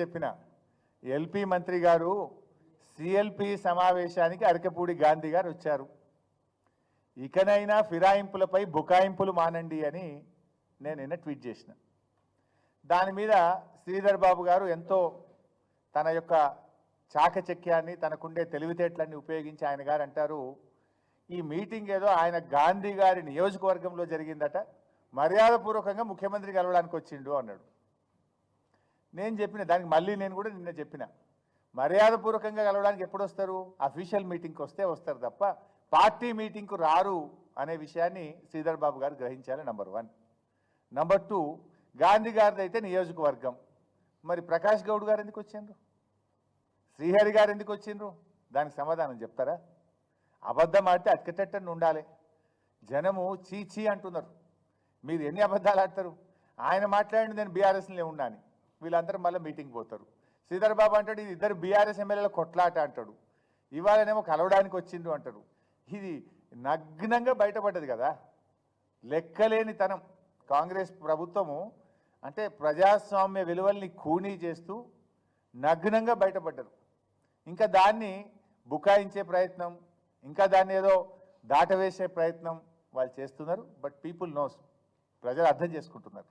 చెప్పిన ఎల్పి మంత్రి గారు సిఎల్పి సమావేశానికి అరకపూడి గాంధీ గారు వచ్చారు. ఇకనైనా ఫిరాయింపులపై బుకాయింపులు మానండి అని నేను నిన్న ట్వీట్ చేసిన. దాని మీద శ్రీధర్ బాబు గారు ఎంతో తన యొక్క చాకచక్యాన్ని తనకుండే తెలివితేటలన్నీ ఉపయోగించి ఆయన గారు అంటారు ఈ మీటింగ్ ఏదో ఆయన గాంధీ గారి నియోజకవర్గంలో జరిగిందట మర్యాదపూర్వకంగా ముఖ్యమంత్రి కలవడానికి వచ్చిండు అన్నాడు. నేను చెప్పిన దానికి మళ్ళీ నేను కూడా నిన్న చెప్పిన. మర్యాదపూర్వకంగా కలవడానికి ఎప్పుడు వస్తారు అఫీషియల్ మీటింగ్కి వస్తే వస్తారు తప్ప పార్టీ మీటింగ్కు రారు అనే విషయాన్ని శ్రీధర్ బాబు గారు గ్రహించాలి number one number two Gandhi గారిది అయితే నియోజకవర్గం. మరి ప్రకాష్ గౌడ్ గారు ఎందుకు వచ్చిండ్రు? శ్రీహరి గారు ఎందుకు వచ్చిండ్రు? దానికి సమాధానం చెప్తారా? అబద్ధం ఆడితే అతికట్టని ఉండాలి. జనము చీచీ అంటున్నారు. మీరు ఎన్ని అబద్ధాలు ఆడతారు? ఆయన మాట్లాడి నేను బీఆర్ఎస్లో ఉన్నా అని. వీళ్ళందరూ మళ్ళీ మీటింగ్ పోతారు. శ్రీధర్ బాబు అంటాడు ఇది ఇద్దరు బీఆర్ఎస్ ఎమ్మెల్యేల కొట్లాట అంటాడు. ఇవాళనేమో కలవడానికి వచ్చిండు అంటారు. ఇది నగ్నంగా బయటపడ్డది కదా. లెక్కలేని తనం కాంగ్రెస్ ప్రభుత్వము అంటే ప్రజాస్వామ్య విలువల్ని ఖూనీ చేస్తూ నగ్నంగా బయటపడ్డారు. ఇంకా దాన్ని బుకాయించే ప్రయత్నం ఇంకా దాన్ని ఏదో దాటవేసే ప్రయత్నం వాళ్ళు చేస్తున్నారు. But people knows. ప్రజలు అర్థం చేసుకుంటున్నారు.